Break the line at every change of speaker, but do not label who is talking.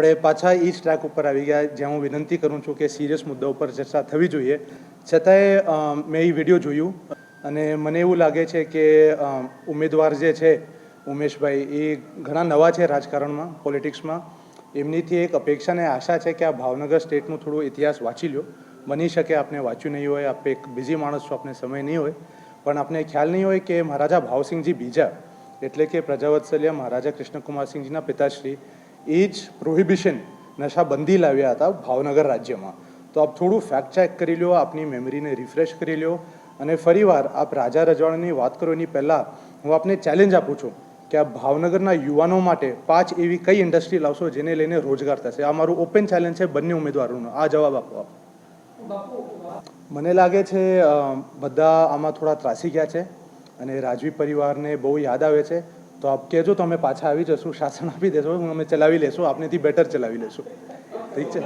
આપણે પાછા એ જ ટ્રેક ઉપર આવી ગયા, જ્યાં હું વિનંતી કરું છું કે સિરિયસ મુદ્દા ઉપર ચર્ચા થવી જોઈએ. છતાંય મેં એ વીડિયો જોયું અને મને એવું લાગે છે કે ઉમેદવાર જે છે, ઉમેશભાઈ એ ઘણા નવા છે રાજકારણમાં પોલિટિક્સમાં એમનીથી એક અપેક્ષા અને આશા છે કે આ ભાવનગર સ્ટેટનું થોડું ઇતિહાસ વાંચી લો બની શકે આપને વાંચ્યું નહીં હોય, આપ એક બિઝી માણસ છો, આપને સમય નહીં હોય. પણ આપને ખ્યાલ નહીં હોય કે મહારાજા ભાવસિંહજી બીજા, એટલે કે પ્રજાવત્સલ્ય મહારાજા કૃષ્ણકુમારસિંહજીના પિતાશ્રી એ જ પ્રોહિબિશન નશાબંધી લાવ્યા હતા ભાવનગર રાજ્યમાં. તો આપ થોડું ફેક્ટ ચેક કરી લો આપની મેમરીને રિફ્રેશ કરી લો અને ફરીવાર આપ રાજા રજવાડાની વાત કરો એની પહેલાં હું આપને ચેલેન્જ આપું છું કે આ ભાવનગરના યુવાનો માટે પાંચ એવી કઈ ઇન્ડસ્ટ્રી લાવશો જેને લઈને રોજગાર થશે? આ મારું ઓપન ચેલેન્જ છે બંને ઉમેદવારોનો. આ જવાબ આપો આપ. મને લાગે છે બધા આમાં થોડા ત્રાસી ગયા છે અને રાજવી પરિવારને બહુ યાદ આવે છે. તો આપ કહેજો તો અમે પાછા આવી જશું, શાસન આપી દેશો, અમે ચલાવી લેશું, આપનેથી બેટર ચલાવી લેશું. ઠીક છે?